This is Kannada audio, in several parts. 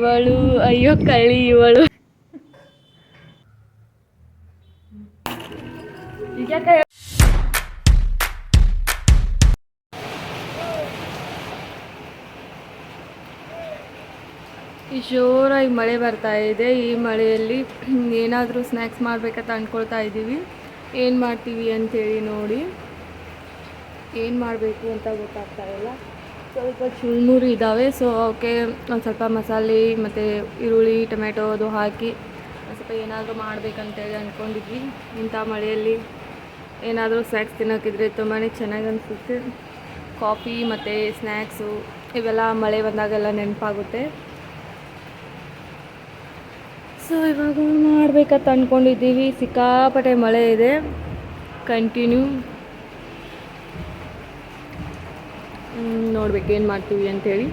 ಇವಳು, ಅಯ್ಯೋ ಕಳಿ ಇವಳು. ಜೋರಾಗಿ ಮಳೆ ಬರ್ತಾ ಇದೆ. ಈ ಮಳೆಯಲ್ಲಿ ಏನಾದರೂ ಸ್ನ್ಯಾಕ್ಸ್ ಮಾಡಬೇಕಂತ ಅಂದ್ಕೊಳ್ತಾ ಇದ್ದೀವಿ. ಏನು ಮಾಡ್ತೀವಿ ಅಂತೇಳಿ ನೋಡಿ. ಏನು ಮಾಡಬೇಕು ಅಂತ ಗೊತ್ತಾಗ್ತಾ ಇಲ್ಲ. ಸ್ವಲ್ಪ ಚುರುಮುರು ಇದ್ದಾವೆ ಸೊ ಅವಕ್ಕೆ ಒಂದು ಸ್ವಲ್ಪ ಮಸಾಲೆ, ಮತ್ತು ಈರುಳ್ಳಿ ಟೊಮೆಟೊ ಅದು ಹಾಕಿ ಸ್ವಲ್ಪ ಏನಾದರೂ ಮಾಡಬೇಕಂತೇಳಿ ಅಂದ್ಕೊಂಡಿದ್ವಿ ಇಂಥ ಮಳೆಯಲ್ಲಿ ಏನಾದರೂ ಸ್ನ್ಯಾಕ್ಸ್ ತಿನ್ನೋಕ್ಕಿದ್ರೆ ತುಂಬಾ ಚೆನ್ನಾಗಿ ಅನಿಸುತ್ತೆ. ಕಾಫಿ ಮತ್ತು ಸ್ನ್ಯಾಕ್ಸು ಇವೆಲ್ಲ ಮಳೆ ಬಂದಾಗೆಲ್ಲ ನೆನಪಾಗುತ್ತೆ. ಸೊ ಇವಾಗ ಮಾಡಬೇಕಂತ ಅಂದ್ಕೊಂಡಿದ್ದೀವಿ ಸಿಕ್ಕಾಪಟ್ಟೆ ಮಳೆ ಇದೆ. ಕಂಟಿನ್ಯೂ ನೋಡ್ಬೇಕು ಏನು ಮಾಡ್ತೀವಿ ಅಂಥೇಳಿ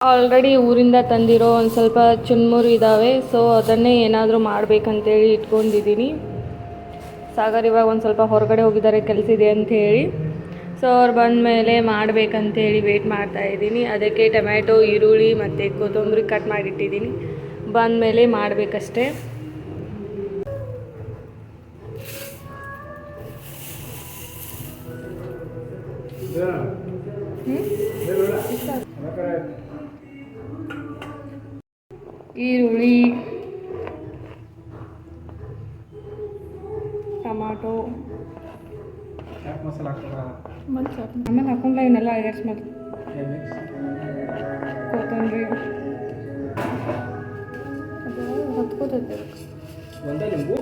ಆಲ್ರೆಡಿ ಊರಿಂದ ತಂದಿರೋ ಒಂದು ಸ್ವಲ್ಪ ಚುನ್ಮುರು ಇದ್ದಾವೆ ಸೊ ಅದನ್ನೇ ಏನಾದರೂ ಮಾಡ್ಬೇಕಂತೇಳಿ ಇಟ್ಕೊಂಡಿದ್ದೀನಿ. ಸಾಗರ್ ಇವಾಗ ಒಂದು ಸ್ವಲ್ಪ ಹೊರಗಡೆ ಹೋಗಿದ್ದಾರೆ, ಕೆಲಸ ಇದೆ ಅಂತ ಹೇಳಿ ಸೊ ಅವ್ರು ಬಂದ ಮೇಲೆ ಮಾಡಬೇಕಂತೇಳಿ ಮಾಡ್ತಾ ಇದ್ದೀನಿ. ಅದಕ್ಕೆ ಟೊಮ್ಯಾಟೊ, ಈರುಳ್ಳಿ ಮತ್ತು ಕೊತ್ತಂಬರಿ ಕಟ್ ಮಾಡಿಟ್ಟಿದ್ದೀನಿ. ಬಂದ ಮೇಲೆ ಮಾಡಬೇಕಷ್ಟೇ. ಈರುಳ್ಳಿ ಟಮಾಟೊ. ಆಮೇಲೆ ಹಾಕೊಂಡ್ಲ ಇವನ್ನೆಲ್ಲ ಅಡ್ಜಸ್ಟ್ ಮಾಡಿ. ಕೊತ್ತಂಬರಿ. ಹತ್ಕೋತೈತೆ. ಒಂದೇ ನಿಂಬು?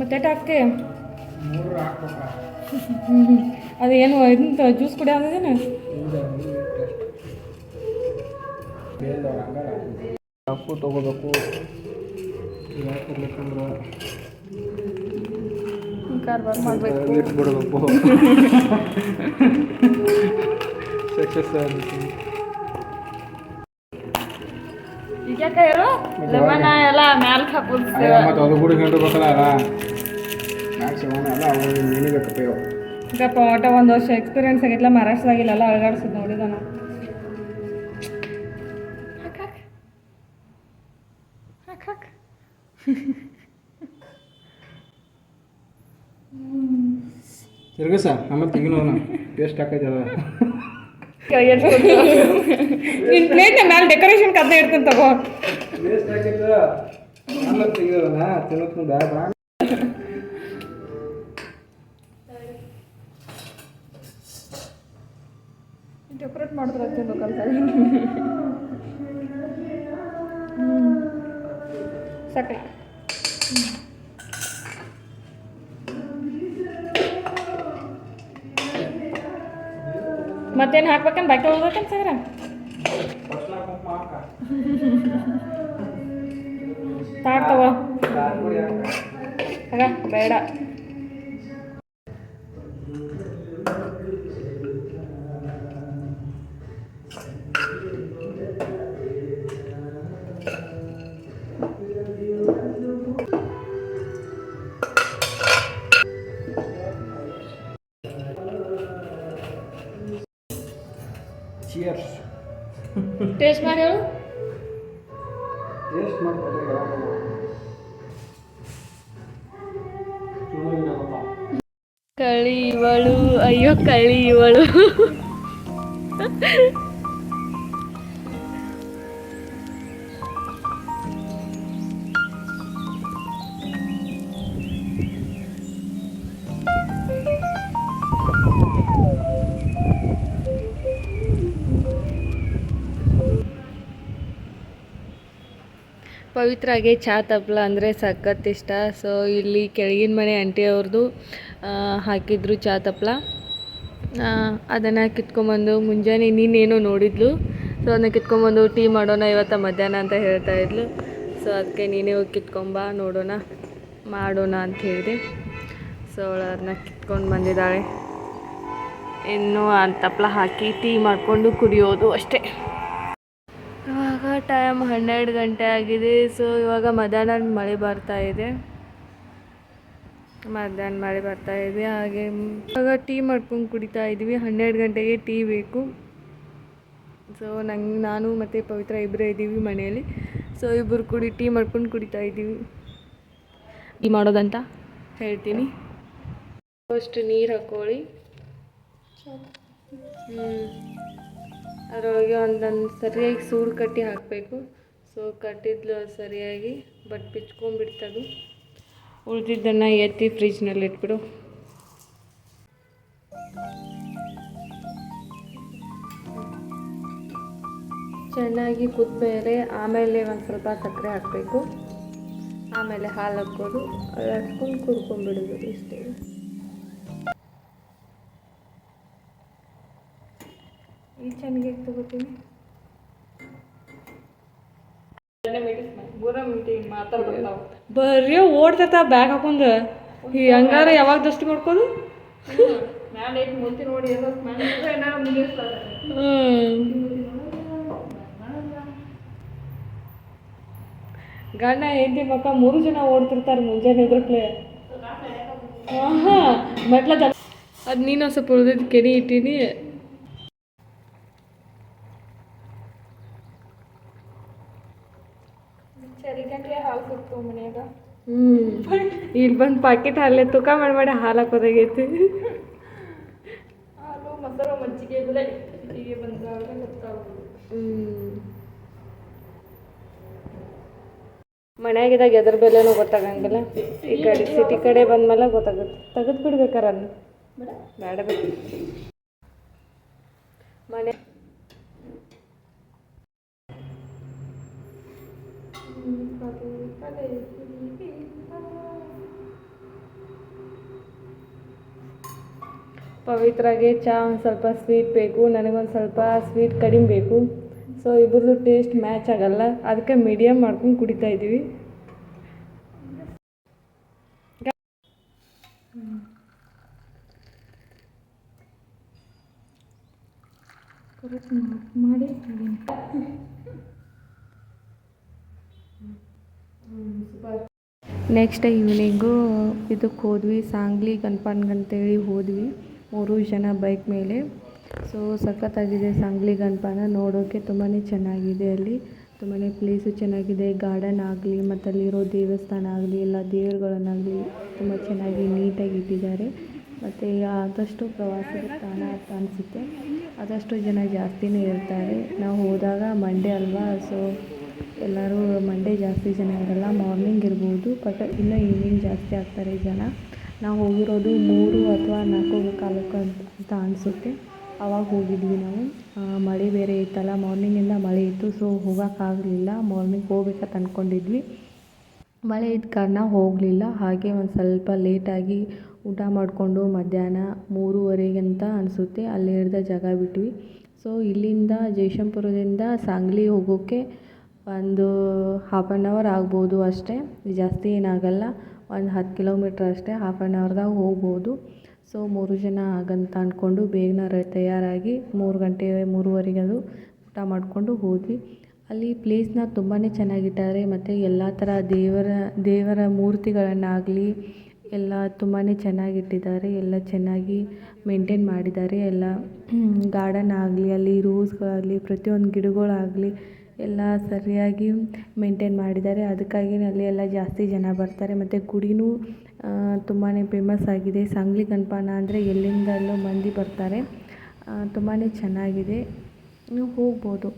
ಮತ್ತೆ ಹಾಕ್ತೆ? ಮೂರು ಹಾಕ್ಬೇಕಾ. ಅದೇನು ಇಂತ ಜ್ಯೂಸ್ ಕುಡಿಯೋದೇನು ಕಪ್ಪು ತಗೋಬೇಕು. ಯಾಕಿರ್ಬೇಕಂದ್ರೆ ಕಾರ್ಬಾರ್ ಮಾಡಬೇಕು. ಇಟ್ಟು ಬಿಡಬೇಕು ಸಕ್ಸಸ್ ಆಗುತ್ತೆ. ಈಗ ಯಾಕೆ ಹೇಳು? ಲೆಮನ್ ಎಲ್ಲ ಮ್ಯಾಲ್ಕ್ ಹಾಕೋದು. ಮತ್ತು ಅದು ಗುಡಿ ಗಂಟು ಬೇಕಲ್ಲ ಮ್ಯಾಕ್ಸಿಮಮ್ ಎಲ್ಲ ಅವು ನೆನಿಬೇಕಪ್ಪ ಇವು ಈಗ ಆಟ ಒಂದು ವರ್ಷ ಎಕ್ಸ್ಪೀರಿಯನ್ಸ್ ಆಗಿಲ್ಲ ಮಹಾರಾಷ್ಟ್ರದಾಗಿಲ್ಲ ಅಳಗಾಡ್ಸೋದು ನೋಡಿದ ತಿರ್ಗ ಸರ್ ಆಮೇಲೆ ತೆಗಿನೋನ ಟೇಸ್ಟ್ ಹಾಕೈತಲ್ಲ. ನಿನ್ನ ಪ್ಲೇಟ್ ಮೇಲೆ ಡೆಕೋರೇಷನ್ ಕದ್ದ ಇಡ್ತೀನಿ ತಗೋ. ಟೇಸ್ಟ್ ಹಾಕೈತೆ ಆಮೇಲೆ ತೆಗಿಯೋಣ ತಿನ್ನೋದು ಬೇಡ ಡೆಕೋರೇಟ್ ಮಾಡಿದ್ರೆ ತಿಂದು ಕಲ್ತ ಸಕ್ಕರೆ. ಮತ್ತೇನು ಹಾಕ್ಬೇಕಂತ ಬಾಕಿ ಹೋಗ್ಬೇಕಂತ ಸಗರ? ತಾಟ್ ತಗೋ. ಆಗ ಬೇಡ. ಚಿಯರ್ಸ್ ಟೇಸ್ಟ್ ಮಾಡಿ ಹೇಳು ಟೇಸ್ಟ್ ಮಾಡ್ತಾರೆ ಕಳಿ ಇವಳು ಅಯ್ಯೋ ಕಳಿ ಇವಳು ಪವಿತ್ರಾಗೆ ಚಹಾ ತಪ್ಪಲ ಅಂದರೆ ಸಖತ್ ಇಷ್ಟ. ಸೊ ಇಲ್ಲಿ ಕೆಳಗಿನ ಮನೆ ಆಂಟಿ ಅವ್ರದ್ದು ಹಾಕಿದ್ರು ಚಹಾ ತಪ್ಪಲ ಅದನ್ನು ಕಿತ್ಕೊಂಬಂದು ಮುಂಜಾನೆ ನೀನೇನೋ ನೋಡಿದ್ಲು. ಸೊ ಅದನ್ನ ಕಿತ್ಕೊಂಬಂದು ಟೀ ಮಾಡೋಣ ಇವತ್ತು ಮಧ್ಯಾಹ್ನ ಅಂತ ಹೇಳ್ತಾ ಇದ್ಲು. ಸೊ ಅದಕ್ಕೆ ನೀನೇ ಹೋಗಿ ಕಿತ್ಕೊಂಬ, ನೋಡೋಣ, ಮಾಡೋಣ ಅಂತ ಹೇಳಿದೆ. ಸೊ ಅವಳು ಅದನ್ನ ಕಿತ್ಕೊಂಡು ಬಂದಿದ್ದಾಳೆ. ಇನ್ನು ಆ ತಪ್ಲ ಹಾಕಿ ಟೀ ಮಾಡಿಕೊಂಡು ಕುಡಿಯೋದು ಅಷ್ಟೇ. ಟೈಮ್ ಹನ್ನೆರಡು ಗಂಟೆ ಆಗಿದೆ. ಸೊ ಇವಾಗ ಮಧ್ಯಾಹ್ನ ಮಳೆ ಬರ್ತಾ ಇದೆ. ಮಧ್ಯಾಹ್ನ ಮಳೆ ಬರ್ತಾ ಇದೆ. ಹಾಗೆ ಇವಾಗ ಟೀ ಮಾಡ್ಕೊಂಡು ಕುಡಿತಾ ಇದ್ವಿ ಹನ್ನೆರಡು ಗಂಟೆಗೆ ಟೀ ಬೇಕು. ಸೊ ನಂಗೆ ನಾನು ಮತ್ತು ಪವಿತ್ರ ಇಬ್ಬರೇ ಇದ್ದೀವಿ ಮನೆಯಲ್ಲಿ. ಸೊ ಇಬ್ಬರು ಕುಡಿ ಟೀ ಮಾಡ್ಕೊಂಡು ಕುಡಿತಾ ಇದ್ದೀವಿ. ಟೀ ಮಾಡೋದಂತ? ಹೇಳ್ತೀನಿ. ಫಸ್ಟ್ ನೀರು ಹಾಕ್ಕೊಳ್ಳಿ ಹ್ಞೂ ಅದರೊಳಗೆ ಒಂದೊಂದು ಸರಿಯಾಗಿ ಸೂಡು ಕಟ್ಟಿ ಹಾಕಬೇಕು. ಸೊ ಕಟ್ಟಿದ್ಲು ಸರಿಯಾಗಿ, ಬಟ್ ಬಿಚ್ಕೊಂಡ್ಬಿಡ್ತದು. ಉಳಿದಿದ್ದನ್ನು ಎತ್ತಿ ಫ್ರಿಜ್ನಲ್ಲಿ ಇಟ್ಬಿಡು. ಚೆನ್ನಾಗಿ ಕುದ್ಮೇಲೆ ಆಮೇಲೆ ಒಂದು ಸ್ವಲ್ಪ ಸಕ್ಕರೆ ಹಾಕಬೇಕು. ಆಮೇಲೆ ಹಾಲು ಹಾಕ್ಬೋದು. ಅದು ಹಾಕ್ಕೊಂಡು ಕುರ್ಕೊಂಡ್ಬಿಡೋದು ಇಷ್ಟೇ. ಈ ಚೆನ್ನಾಗಿ ತಗೋತೀನಿ ಬರ್ರಿ ಓಡ್ತೈತ ಬ್ಯಾಗ್ ಹಾಕೊಂಡು. ಈ ಹಂಗಾರ ಯಾವಾಗ ದಷ್ಟು ಮಾಡ್ಕೋದು ಗಂಡ ಹೆಂಡತಿ ಮಕ್ಕ ಮೂರು ಜನ ಓಡ್ತಿರ್ತಾರೆ ಮುಂಜಾನೆ ಎದುರುಕ್ಲೆ. ಹಾಂ ಮೆಟ್ಲ ಅದು ನೀನು ಸ್ವಲ್ಪ ಉಳ್ದಿದ್ದು ಕೆಡಿ ಇಟ್ಟೀನಿ. ಹ್ಞೂ ಇಲ್ಲಿ ಬಂದು ಪಾಕೆಟ್ ಹಾಲೆ ತೂಕ ಮಾಡಿ ಮಾಡಿ ಹಾಲು ಹಾಕೋದಾಗೈತಿ. ಹಾಲು ಮೊಸರು ಮಜ್ಜಿಗೆ ಬೆಲೆ ಹೀಗೆ ಬಂದಾಗ ಗೊತ್ತಾಗೋದು ಮನ್ಯಾಗಿದ್ದಾಗ ಎದ್ರ ಬೆಲೆನೂ ಗೊತ್ತಾಗಂಗಿಲ್ಲ. ಈ ಕಡೆ ಸಿಟಿ ಕಡೆ ಬಂದ್ಮೇಲೆ ಗೊತ್ತಾಗುತ್ತೆ. ತೆಗೆದು ಬಿಡ್ಬೇಕಾರ ಅದನ್ನ. ಬೇಡ ಬೇಡ. ಮನೆ ಪವಿತ್ರಾಗೆ ಚಹಾ ಒಂದು ಸ್ವಲ್ಪ ಸ್ವೀಟ್ ಬೇಕು, ನನಗೊಂದು ಸ್ವಲ್ಪ ಸ್ವೀಟ್ ಕಡಿಮೆ ಬೇಕು. ಸೊ ಇಬ್ಬರದು ಟೇಸ್ಟ್ ಮ್ಯಾಚ್ ಆಗಲ್ಲ. ಅದಕ್ಕೆ ಮೀಡಿಯಮ್ ಮಾಡ್ಕೊಂಡು ಕುಡಿತಾ ಇದ್ದೀವಿ ಮಾಡಿ ನೆಕ್ಸ್ಟ್ ಈವ್ನಿಂಗು ಇದಕ್ಕೆ ಹೋದ್ವಿ, ಸಾಂಗ್ಲಿ, ಗನ್ಪನ್ಗೆ ಅಂತೇಳಿ ಹೋದ್ವಿ. ಮೂರು ಜನ ಬೈಕ್ ಮೇಲೆ. ಸೊ ಸಖತ್ತಾಗಿದೆ ಸಾಂಗ್ಲಿ ಗಣಪನ ನೋಡೋಕ್ಕೆ ತುಂಬಾ ಚೆನ್ನಾಗಿದೆ ಅಲ್ಲಿ. ತುಂಬಾ ಪ್ಲೇಸು ಚೆನ್ನಾಗಿದೆ. ಗಾರ್ಡನ್ ಆಗಲಿ ಮತ್ತು ಅಲ್ಲಿರೋ ದೇವಸ್ಥಾನ ಆಗಲಿ, ಎಲ್ಲ ದೇವರುಗಳನ್ನಾಗಲಿ ತುಂಬ ಚೆನ್ನಾಗಿ ನೀಟಾಗಿ ಇಟ್ಟಿದ್ದಾರೆ. ಮತ್ತು ಆದಷ್ಟು ಪ್ರವಾಸಿಗರ ತಾಣ ಅಂತ ಅನಿಸುತ್ತೆ. ಆದಷ್ಟು ಜನ ಜಾಸ್ತಿನೇ ಇರ್ತಾರೆ. ನಾವು ಹೋದಾಗ ಮಂಡೇ ಅಲ್ವಾ? ಸೊ ಎಲ್ಲರೂ ಮಂಡೇ ಜಾಸ್ತಿ ಜನ ಇರಲ್ಲ. ಮಾರ್ನಿಂಗ್ ಇರ್ಬೋದು ಬಟ್ ಇನ್ನೂ ಈವ್ನಿಂಗ್ ಜಾಸ್ತಿ ಆಗ್ತಾರೆ ಜನ. ನಾವು ಹೋಗಿರೋದು ಮೂರು ಅಥವಾ ನಾಲ್ಕು ಕಾಲಕ್ಕೆ ಅಂತ ಅನಿಸುತ್ತೆ. ಆವಾಗ ಹೋಗಿದ್ವಿ ನಾವು. ಮಳೆ ಬೇರೆ ಇತ್ತಲ್ಲ ಮಾರ್ನಿಂಗಿಂದ ಮಳೆ ಇತ್ತು ಸೊ ಹೋಗೋಕ್ಕಾಗಲಿಲ್ಲ ಮಾರ್ನಿಂಗ್ ಹೋಗ್ಬೇಕಂತ ಅಂದ್ಕೊಂಡಿದ್ವಿ ಮಳೆ ಇದ್ದ ಕಾರಣ ಹೋಗಲಿಲ್ಲ. ಹಾಗೆ ಒಂದು ಸ್ವಲ್ಪ ಲೇಟಾಗಿ ಊಟ ಮಾಡಿಕೊಂಡು ಮಧ್ಯಾಹ್ನ ಮೂರುವರೆಗೆ ಅಂತ ಅನಿಸುತ್ತೆ. ಅಲ್ಲಿ ಹಿಡ್ದ ಜಾಗ ಬಿಟ್ವಿ. ಸೊ ಇಲ್ಲಿಂದ ಜಯಶಂಪುರದಿಂದ ಸಾಂಗ್ಲಿ ಹೋಗೋಕ್ಕೆ ಒಂದು ಹಾಫ್ ಆ್ಯನ್ ಅವರ್ ಆಗ್ಬೋದು ಅಷ್ಟೇ. ಜಾಸ್ತಿ ಏನಾಗಲ್ಲ. ಒಂದು ಹತ್ತು ಕಿಲೋಮೀಟ್ರ್ ಅಷ್ಟೇ ಹಾಫ್ ಆ್ಯನ್ ಅವರ್ದಾಗ ಹೋಗ್ಬೋದು. ಸೊ ಮೂರು ಜನ ಆಗಂತ ಅಂದ್ಕೊಂಡು ಬೇಗನೆ ರ, ತಯಾರಾಗಿ ಮೂರು ಗಂಟೆ ಮೂರುವರೆಗೆ ಅದು ಊಟ ಮಾಡಿಕೊಂಡು ಹೋದ್ವಿ. ಅಲ್ಲಿ ಪ್ಲೇಸ್ನ ತುಂಬಾ ಚೆನ್ನಾಗಿಟ್ಟಾರೆ. ಮತ್ತು ಎಲ್ಲ ಥರ ದೇವರ ದೇವರ ಮೂರ್ತಿಗಳನ್ನಾಗಲಿ ಎಲ್ಲ ತುಂಬಾ ಚೆನ್ನಾಗಿಟ್ಟಿದ್ದಾರೆ, ಎಲ್ಲ ಚೆನ್ನಾಗಿ ಮೇಂಟೇನ್ ಮಾಡಿದ್ದಾರೆ, ಎಲ್ಲ ಗಾರ್ಡನ್ ಆಗಲಿ, ಅಲ್ಲಿ ರೂಸ್ಗಳಾಗಲಿ ಪ್ರತಿಯೊಂದು ಗಿಡಗಳಾಗಲಿ ಎಲ್ಲ ಸರಿಯಾಗಿ ಮೇಂಟೇನ್ ಮಾಡಿದ್ದಾರೆ. ಅದಕ್ಕಾಗಿ ಅಲ್ಲಿ ಎಲ್ಲ ಜಾಸ್ತಿ ಜನ ಬರ್ತಾರೆ. ಮತ್ತು ಗುಡಿನೂ ತುಂಬಾ ಫೇಮಸ್ ಆಗಿದೆ. ಸಾಂಗ್ಲಿ ಗಣಪನ ಅಂದರೆ ಎಲ್ಲಿಂದಲೂ ಮಂದಿ ಬರ್ತಾರೆ. ತುಂಬಾ ಚೆನ್ನಾಗಿದೆ. ನೀವು ಹೋಗ್ಬೋದು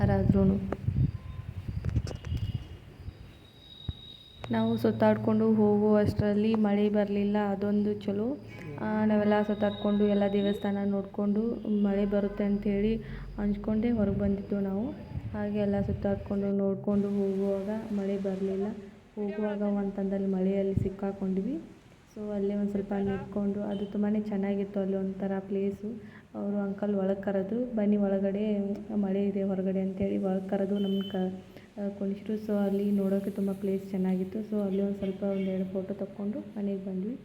ಯಾರಾದ್ರೂ ನಾವು ಸುತ್ತಾಡಿಕೊಂಡು ಹೋಗುವಷ್ಟರಲ್ಲಿ ಮಳೆ ಬರಲಿಲ್ಲ, ಅದೊಂದು ಚಲೋ. ನಾವೆಲ್ಲ ಸುತ್ತಾಡಿಕೊಂಡು ಎಲ್ಲ ದೇವಸ್ಥಾನ ನೋಡಿಕೊಂಡು ಮಳೆ ಬರುತ್ತೆ ಅಂಥೇಳಿ ಅಂದ್ಕೊಂಡೇ ಹೊರಗೆ ಬಂದಿದ್ದು ನಾವು. ಹಾಗೆ ಎಲ್ಲ ಸುತ್ತಾಡಿಕೊಂಡು ನೋಡಿಕೊಂಡು ಹೋಗುವಾಗ ಮಳೆ ಬರಲಿಲ್ಲ. ಹೋಗುವಾಗ ಒಂದು ಮಳೆಯಲ್ಲಿ ಸಿಕ್ಕಾಕೊಂಡ್ವಿ ಸೊ ಅಲ್ಲೇ ಒಂದು ಸ್ವಲ್ಪ ನಿಂತ್ಕೊಂಡು ಅದು ತುಂಬಾ ಚೆನ್ನಾಗಿತ್ತು ಅಲ್ಲಿ ಒಂಥರ ಪ್ಲೇಸು ಅವರು ಅಂಕಲ್ ಒಳಗೆ ಕರೆದು, ಬನ್ನಿ ಒಳಗಡೆ ಮಳೆ ಇದೆ ಹೊರಗಡೆ ಅಂತೇಳಿ ಒಳಗೆ ಕರೆದು ನಮ್ಮ ಕ ಕುಣಿಸಿದ್ರು ಸೊ ಅಲ್ಲಿ ನೋಡೋಕ್ಕೆ ತುಂಬ ಪ್ಲೇಸ್ ಚೆನ್ನಾಗಿತ್ತು. ಸೊ ಅಲ್ಲಿ ಒಂದು ಸ್ವಲ್ಪ ಒಂದೆರಡು ಫೋಟೋ ತಕ್ಕೊಂಡು ಮನೆಗೆ ಬಂದ್ವಿ.